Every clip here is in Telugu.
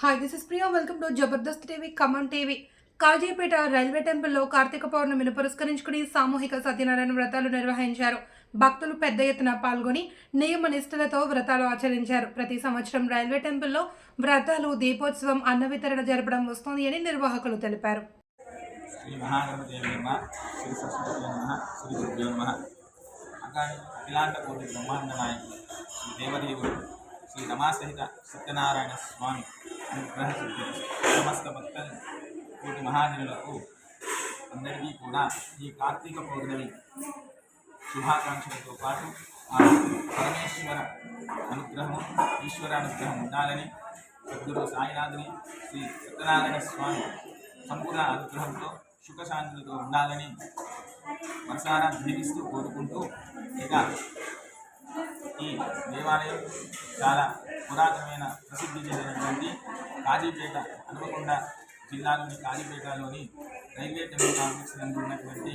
Hi this is Priya welcome to Jabardasth TV come on TV Kazipet railway టెంపుల్లో కార్తీక పౌర్ణమిని పురస్కరించుకుని సామూహిక సత్యనారాయణ వ్రతాలు నిర్వహించారు. భక్తులు పెద్ద ఎత్తున పాల్గొని నియమ నిష్ఠలతో వ్రతాలు ఆచరించారు. ప్రతి సంవత్సరం రైల్వే టెంపుల్లో వ్రతాలు దీపోత్సవం అన్న వితరణ జరపడం వస్తోంది అని నిర్వాహకులు తెలిపారు. శ్రీ శ్రీ శ్రీ బ్రహ్మాండ నాయకుడు దేవదేవుడు శ్రీ రమాసహిత సత్యనారాయణ స్వామి అనుగ్రహ సిద్ధి సమస్త భక్త కోటి మహాజనులకు అందరికీ కూడా ఈ కార్తీక పౌర్ణమి శుభాకాంక్షలతో పాటు ఆ పరమేశ్వర అనుగ్రహం ఈశ్వర అనుగ్రహం ఉండాలని సద్గురు సాయినాథుని శ్రీ సత్యనారాయణ స్వామి సంపూర్ణ అనుగ్రహంతో సుఖశాంతులతో ఉండాలని మనసారా దీవిస్తూ కోరుకుంటూ ఇక ఈ దేవాలయం చాలా పురాతనమైన ప్రసిద్ధి చెందినటువంటి కాజీపేట హనుమకొండ జిల్లాలోని కాజీపేటలోని రైల్వే టెంపుల్ కాంప్లెక్స్ ఉన్నటువంటి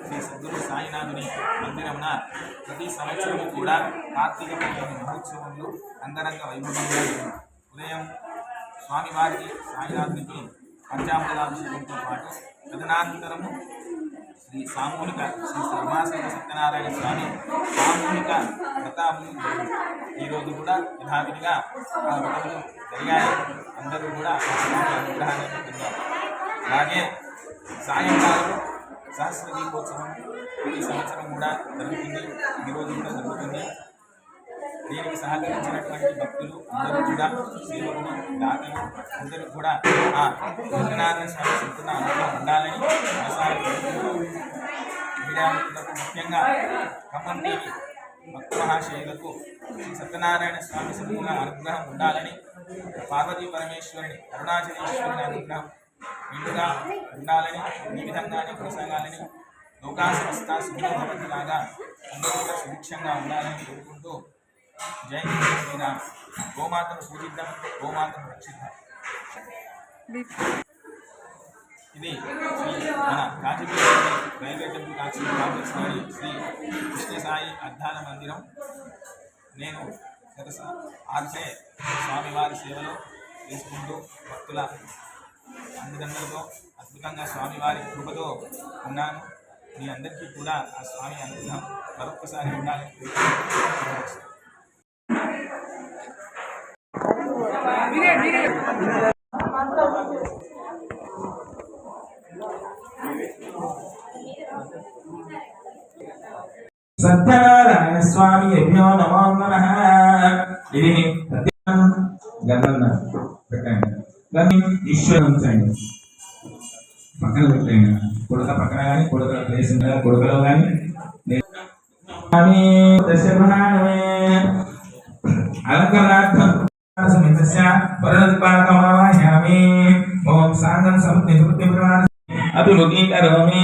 శ్రీ సద్గురు సాయినాథుని మందిరమున ప్రతి సంవత్సరం కూడా కార్తీక పౌర్ణమి మహోత్సవంలో అంగరంగ వైభవంగా ఉదయం స్వామివారికి సాయినాథునికి పంచామృతాభిషేకంతో పాటు తదనంతరము శ్రీ సామూహిక శ్రీ శ్రీమాసన సత్యనారాయణ స్వామి సామూహిక వ్రతాలు ఈరోజు కూడా యథావిధిగా ఆ వ్రతములు జరిగాయి. అందరూ కూడా స్వామి అనుగ్రహాన్ని పొందారు అలాగే సాయంకాలం సహస్ర దీపోత్సవం ప్రతి సంవత్సరం కూడా జరుగుతుంది. ఈరోజు కూడా జరుగుతుంది. దీనికి సహకరించినటువంటి భక్తులు అందరూ కూడా సేవకులు దాతలు అందరూ కూడా ఆ సత్యనారాయణ స్వామి చెప్తున్న అనుభవం ఉండాలని మనసారా మీడియా మిత్రులకు ముఖ్యంగా ఖమ్మం టీవీ భక్త మహాశయులకు శ్రీ సత్యనారాయణ స్వామి సమూల అనుగ్రహం ఉండాలని పార్వతీ పరమేశ్వరుని అరుణాచలేశ్వరుని అనుగ్రహం నిండుగా ఉండాలని ఈ విధంగానే కొనసాగాలని లోకా సంస్థ సుఖభవతి లాగా అందరూ కూడా సుభిక్షంగా ఉండాలని కోరుకుంటూ జై శ్రీరామ్. గోమాతను పూజిద్దాం గోమాతను రక్షిద్దాం. ఇది మన కాజీపేట రైల్వే టెంపుల్ కాచి కాంప్లెక్స్ వారి శ్రీ కృష్ణ సాయి మందిరం. నేను గత స- స్వామివారి సేవలో చేసుకుంటూ భక్తుల అందిదండలతో అద్భుతంగా స్వామివారి కృపతో ఉన్నాను. మీ అందరికీ కూడా ఆ స్వామి అనుగ్రహం మరొక్కసారి ఉండాలని సత్యనారాయణ స్వామి యజ్ఞో నమో నమ ఇది సత్యం గంధం పెట్టండి దాన్ని ఈశ్వరం ఉంచండి పక్కన పెట్టండి కొడుక పక్కన కానీ కొడుక ప్లేస్ ఉందా కొడుకలో కానీ స్వామి దశభానమే అలంకరణార్థం సమితస్య వరదపాకమావాహ్యామి ఓం సాంగం సముద్ర నివృత్తి అభిముఖీకరోమి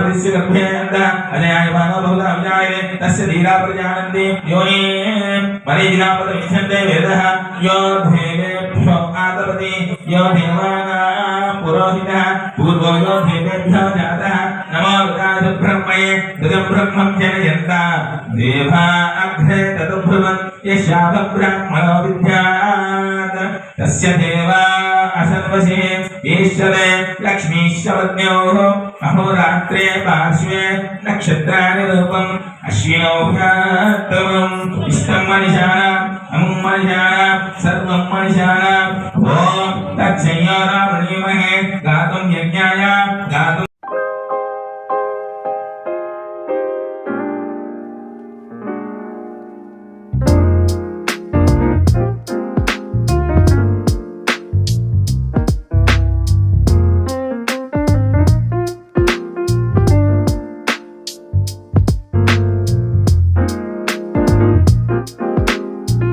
प्रदिश्य लभ्यन्त अजयायमानो बहुधा अभिजायते तस्य धीरा प्रजानन्ति योनि मरीजिनापदमिच्छन्ते वेदः यो धेवेभ्यो आदपति यो देवानां पुरोहितः पूर्वो यो धेवेभ्यो जातः नमो विकासब्रह्मये तदब्रह्मं जनयन्ता देवा अग्रे तदब्रुवन् యశాభ బ్రాహ్మణో విద్యాత్ తస్య దేవా అసర్వశే ఈశ్వరే లక్ష్మీశ్వరజ్ఞోः అహోరాత్రే పార్శ్వే నక్షత్రాని రూపం అశ్వినోభ్యాత్తమం ఇష్టం మనిషానాం అమం మనిషానాం సర్వం మనిషానాం ఓం తచ్చయ్యో రామ